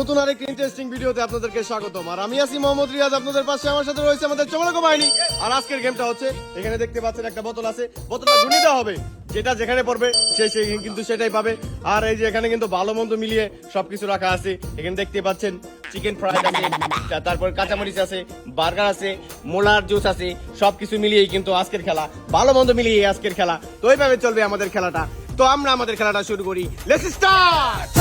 নতুন আরেকটি ইন্টারেস্টিং ভিডিওতে আপনাদেরকে স্বাগতম। আর আমি আছি মোহাম্মদ রিয়াজ আপনাদের পাশে আমার সাথে রয়েছে আমাদের বাহিনী। আর আজকের গেমটা হচ্ছে, এখানে দেখতে পাচ্ছেন একটা বোতল আছে। বোতলটা দেওয়া হবে, যেটা যেখানে পড়বে, সে সে কিন্তু সেটাই পাবে। আর এই যে এখানে কিন্তু ভালো মন্দ মিলিয়ে সবকিছু রাখা আছে। এখানে দেখতে পাচ্ছেন চিকেন ফ্রাইড আছে তারপর কাঁচামরিচ আছে বার্গার আছে, মোলার জুস আছে, সবকিছু মিলিয়েই কিন্তু আজকের খেলা, ভালো মন্দ মিলিয়ে আজকের খেলা। তো এইভাবে চলবে আমাদের খেলাটা। তো আমরা আমাদের খেলাটা শুরু করি। লেটস স্টার্ট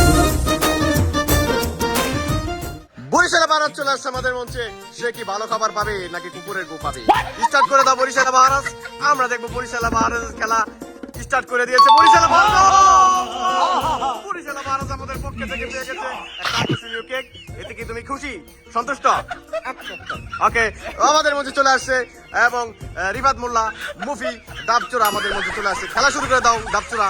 বরিশালে ভারত চলে আসছে আমাদের মঞ্চে। সে কি ভালো খাবার পাবে নাকি কুকুরের গু পাবে? স্টার্ট করে দাও বরিশালে ভারত। আমরা দেখব বরিশালে ভারত খেলা। স্টার্ট করে দিয়েছে বরিশালে ভারত। বরিশালে ভারত আমাদের পক্ষে থেকে পেয়ে গেছে এতে কি তুমি খুশি? সন্তুষ্ট? ওকে আমাদের মধ্যে চলে আসছে, এবং রিফাত মোল্লা, মুফি ডাবচুরা আমাদের মধ্যে চলে আসছে। খেলা শুরু করে দাও ডাবচুরা।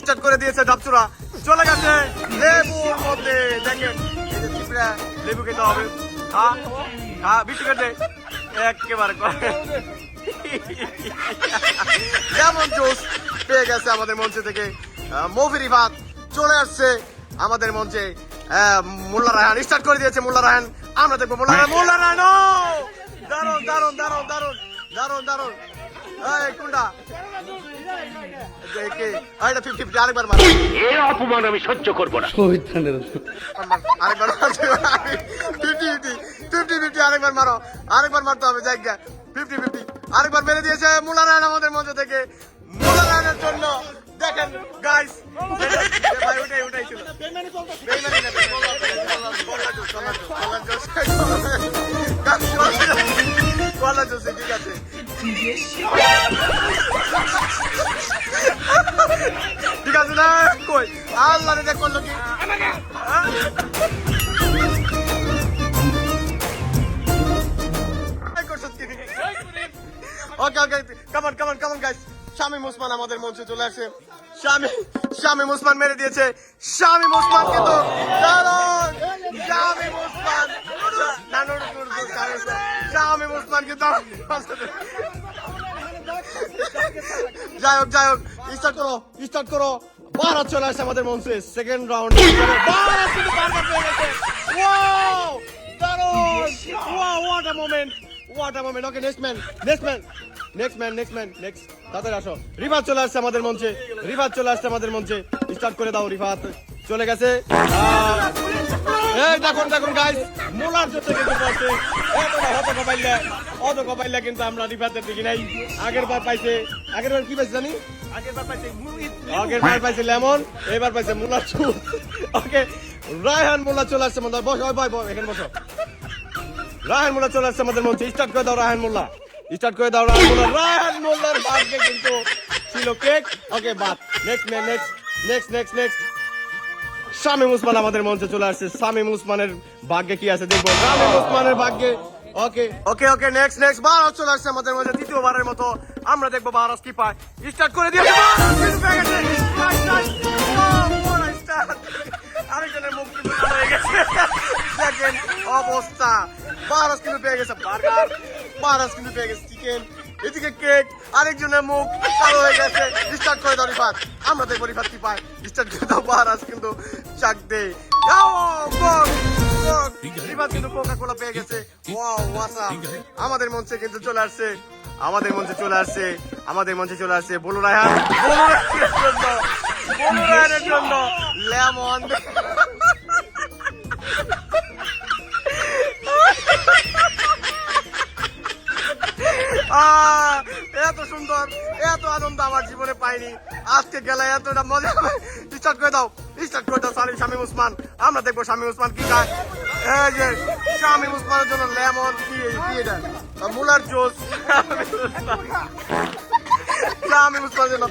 স্টার্ট করে দিয়েছে ডাবচুরা। চলে গেছে লেবুর মধ্যে। দেখেন চিপড়া লেবু খেতে হবে। খা খা বিট্টু কেটে একেবারে যেমন পেয়ে গেছে আমাদের মঞ্চে থেকে। মৌফি রিফাত চলে আসছে আমাদের মঞ্চে। মোল্লা রায়হান স্টার্ট করে দিয়েছে মোল্লা রায়হান। আমরা দেখব মোল্লা রায়হান। মোল্লা রায়হান দারুণ দারুণ দারুণ দারুণ দারুণ। এই, কোনটা? আরেকবার মার। এর অপমান আমি সহ্য করব না। আরেকবার ফিফটি ফিফটি ফিফটি ফিফটি আরেকবার মারো। আরেকবার মারতে হবে জায়গা ফিফটি ফিফটি আরেকবার মেরে দিয়েছে মুলারায়ণ আমাদের মধ্যে থেকে। মুলা রায়নের জন্য দেখেন গাইস ভাই না, কলা জুস। কলা জুসে ঠিক আছে। ঠিক আছে না? কই? আল্লাহ রে করল কি? Okay okay come on come on come on guys Shamim Osman আমাদের মঞ্চে চলে আসে। শামি শামিম ওসমান মেরে দিয়েছে। শামিম ওসমান কিন্তু দারুণ! শামিম ওসমান নানুর গুরু শামিম ওসমান কিন্তু যাই হোক যাই হোক। স্টার্ট করো স্টার্ট করো। ভারত চলে আসছে আমাদের মঞ্চে। Second round okay next man next man next man next man next আসো। রিফাত চলে আমাদের মঞ্চে। রিফাত চলে আসছে আমাদের মঞ্চে। স্টার্ট করে দাও, রিফাত। চলে গেছে। এই দেখুন দেখুন গাইস মোলার জন্য কিন্তু পড়ছে হত কপাইলে অত কপাইলে কিন্তু আমরা রিফাতের দিকে নাই। আগের বার পাইছে আগের বার কি পাইছে জানি? আগের বার পাইছে লেমন এবার পাইছে মোলার চুল। ওকে রায়হান মোল্লা চলে আসছে মনে হয় বস ভাই বস এখানে বসো। রায়হান মোল্লা চলে আসছে আমাদের মঞ্চে। স্টার্ট করে দাও রায়হান মোল্লা স্টার্ট করে দাও রায়হান মোল্লা রায়হান মোল্লার ভাগ্যে কিন্তু ছিল কেক ওকে বাদ। Next man next next next next Shamim Usman আমাদের মঞ্চে চলে আসছে। শামিম উসমানের ভাগ্যে কি আছে দেখব? শামিম উসমানের ভাগ্যে। Okay okay okay next next Bharat চলে আসছে আমাদের মধ্যে দ্বিতীয়বারের মতো। আমরা দেখব ভারত কি পায়। স্টার্ট করে start. আরেকজনের মুখ গেছে। অবস্থা। ভারত কিন্তু পেয়ে গেছে বার্গার। ভারত কিন্তু পেয়ে গেছে চিকেন এদিকে কেক, আরেকজনের মুখ কালো হয়ে গেছে। স্টার্ট করে দাও, রিফাত। আমরা দেখব রিফাত কি পায়। স্টার্ট করে দাও ভারত কিন্তু চাক দে। রিফাত কিন্তু কোকা কোলা পেয়ে গেছে। ওয়াও আমাদের মঞ্চে কিন্তু চলে আসছে। আমাদের মঞ্চে চলে আসছে। আমাদের মঞ্চে চলে আসছে বলু রায়হান। বলু রায়হানের জন্য। বলু রায়হানের জন্য লেমন এত সুন্দর, এত আনন্দ আমার জীবনে পাইনি। আজকে গেলে এতটা মজা স্টার্ট করে দাও স্টার্ট করে দাও, সালিম, শামীম উসমান। আমরা দেখব শামীম উসমান কি খায়। এই যে, শামীম উসমানের জন্য লেমন কি কি এটা? মুলার জুস। শামীম জন্য।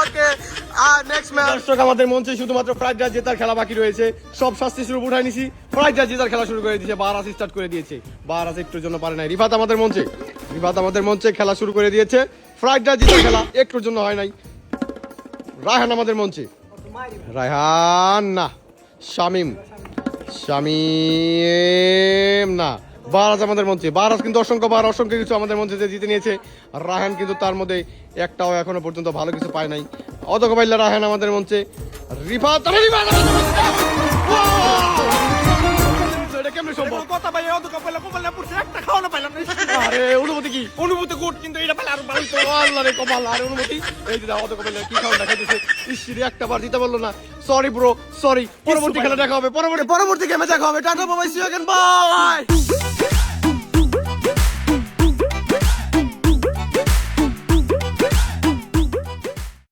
ওকে, আর দর্শক, আমাদের মঞ্চে শুধুমাত্র ফ্রাইড রাইস জেতার খেলা বাকি রয়েছে। সব শাস্তি শুরু উঠাই নিছি। ফ্রাইড রাইস জেতার খেলা শুরু করে দিয়েছে। বারাস স্টার্ট করে দিয়েছে। বারাস একটুর জন্য পারে নাই। রিফাত আমাদের মঞ্চে। রিফাত আমাদের মঞ্চে খেলা শুরু করে দিয়েছে। ফ্রাইড রাইস জেতার খেলা একটুর জন্য হয় নাই। রায়হান আমাদের মঞ্চে। রায়হান না। শামিম। শামিম না। বারাজ আমাদের মঞ্চে। বারাজ কিন্তু অসংখ্য বার, অসংখ্য কিছু আমাদের মঞ্চে জিতে নিয়েছে। রাহান কিন্তু তার মধ্যে একটাও এখনও পর্যন্ত ভালো কিছু পায় নাই। অতকবাইল্লা রাহান আমাদের মঞ্চে রিফাত অত অনুমতি কি অনুভূতি কিন্তু এটা আর ভালো তো আল্লাহ রে কপাল আর অনুমতি এই যে দাও অতকবাইল্লা কি খাওয়া দেখাইতেছে ইসিরি একটা বার দিতে পারল না সরি ব্রো সরি পরবর্তী খেলা দেখা হবে পরবর্তী পরবর্তী গেমে দেখা হবে টাটা বাবাই বাই